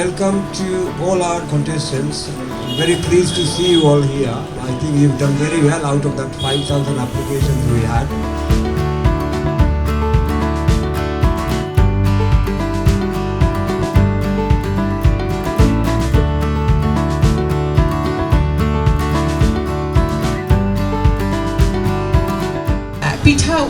welcome to all our contestants. Very pleased to see you all here. I think you've done very well out of that 5,000 applications we had.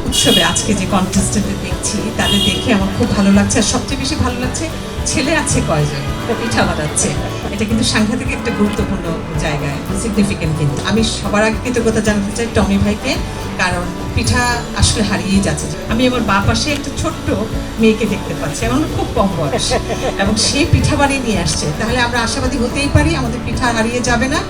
উৎসবে আজকে যে কন্টেস্টেন্টদের দেখছি তাদের দেখে আমার খুব ভালো লাগছে। আর সবচেয়ে বেশি ভালো লাগছে, ছেলে আছে কয়জন? পিঠা বানাচ্ছে। এটা কিন্তু সাংঘাতিক একটা গুরুত্বপূর্ণ জায়গায় সিগনিফিকেন্ট কিন্তু। আমি সবার আগে কৃতজ্ঞতা জানাতে চাই টমি ভাইকে, কারণ পিঠা আসলে হারিয়েই যাচ্ছে। আমি আমার বা পাশে একটা ছোট্ট মেয়েকে দেখতে পাচ্ছি, আমার খুব কম বয়স। এবং সে পিঠা বানিয়ে নিয়ে আসছে। তাহলে আমরা আশাবাদী হতেই পারি, আমাদের পিঠা হারিয়ে যাবে না।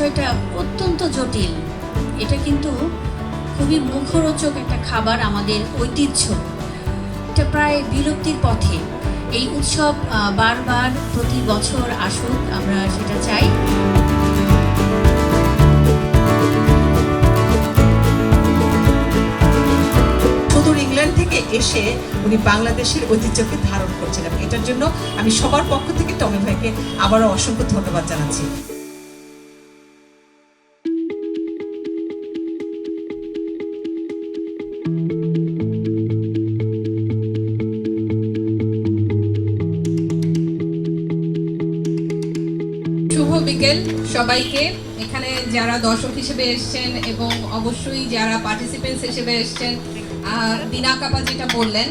বিষয়টা অত্যন্ত জটিল। এটা কিন্তু খুবই মুখরোচক একটা খাবার আমাদের ঐতিহ্য। এটা প্রায় বিলুপ্তির পথে। এই উৎসব বারবার প্রতি বছর আসুক, আমরা সেটা চাই। ইংল্যান্ড থেকে এসে উনি বাংলাদেশের ঐতিহ্যকে ধারণ করছেন এবং এটার জন্য আমি সবার পক্ষ থেকে টমি ভাইকে আবারও অসংখ্য ধন্যবাদ জানাচ্ছি। বিকেল সবাইকে। এখানে যারা দর্শক হিসেবে এসেছেন এবং অবশ্যই যারা পার্টিসিপেন্টস হিসেবে এসেছেন দিনা কাপা যেটা বললেন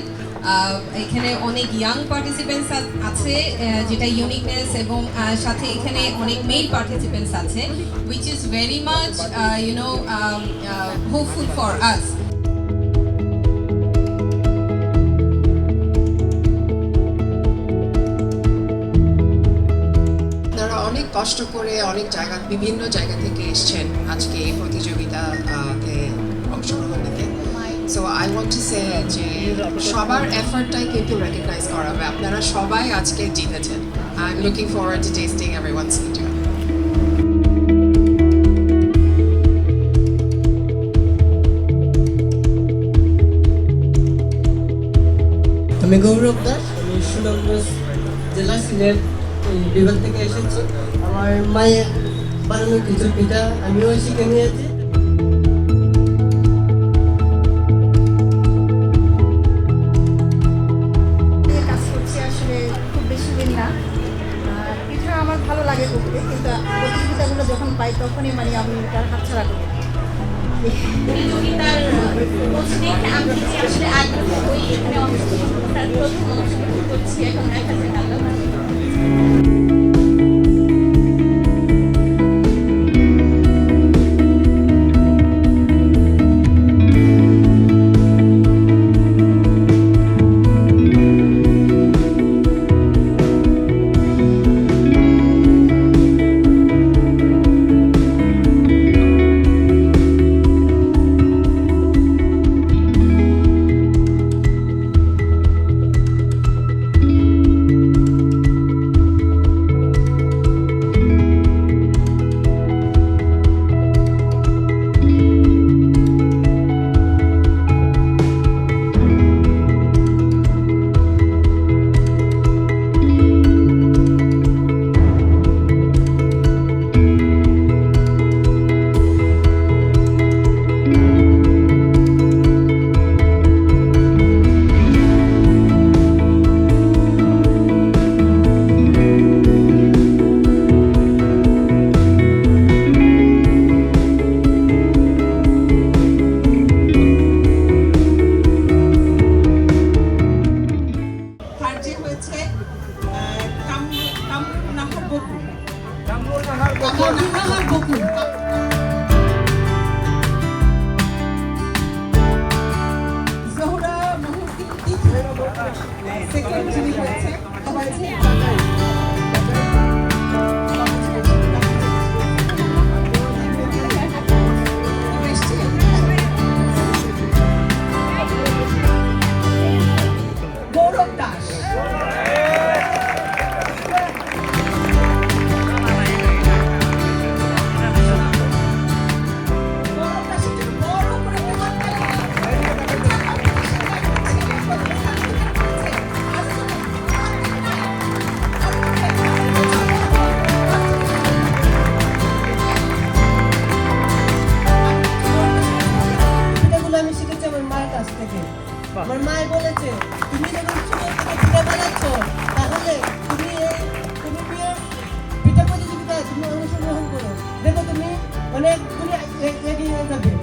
এখানে অনেক ইয়াং পার্টিসিপেন্টস আছে যেটা ইউনিকনেস এবং সাথে এখানে অনেক মেল পার্টিসিপেন্টস আছে which is very much you know hopeful for us কষ্ট করে অনেক জায়গা, বিভিন্ন জায়গা থেকে এসছেন আজকে এই প্রতিযোগিতাতে অংশগ্রহণ নিতে। So I want to say যে সবার এফার্টটাই কিন্তু রেকগনাইজ করা হবে। আপনারা সবাই আজকে জিতেছেন। I am looking forward to tasting every one's video আমি গৌরব দাস, আমি সুনামগঞ্জ জেলা এই বিভাগ থেকে এসেছি। আমার মায়ের বানানো কিছু পিঠা আমিও শিখে নিয়েছি। কাজ করছি আসলে খুব বেশি দিন না। আর পিঠা আমার ভালো লাগে করতে কিন্তু প্রতিযোগিতাগুলো যখন পাই তখনই মানে আমি তার হাতছাড়া করি। প্রতিযোগিতার আমি আসলে আগ্রহ হই এখানে অংশগ্রহণ প্রথম অংশগ্রহণ করছি এখন দেখা যাক যে হয়েছে আহ, কাম- কামরুন্নাহার বকুল। যিনি হয়েছে, হয়েছে বিচার প্রতিযোগিতায় তুমি অংশগ্রহণ করো। দেখো তুমি অনেক এগিয়ে যাবে।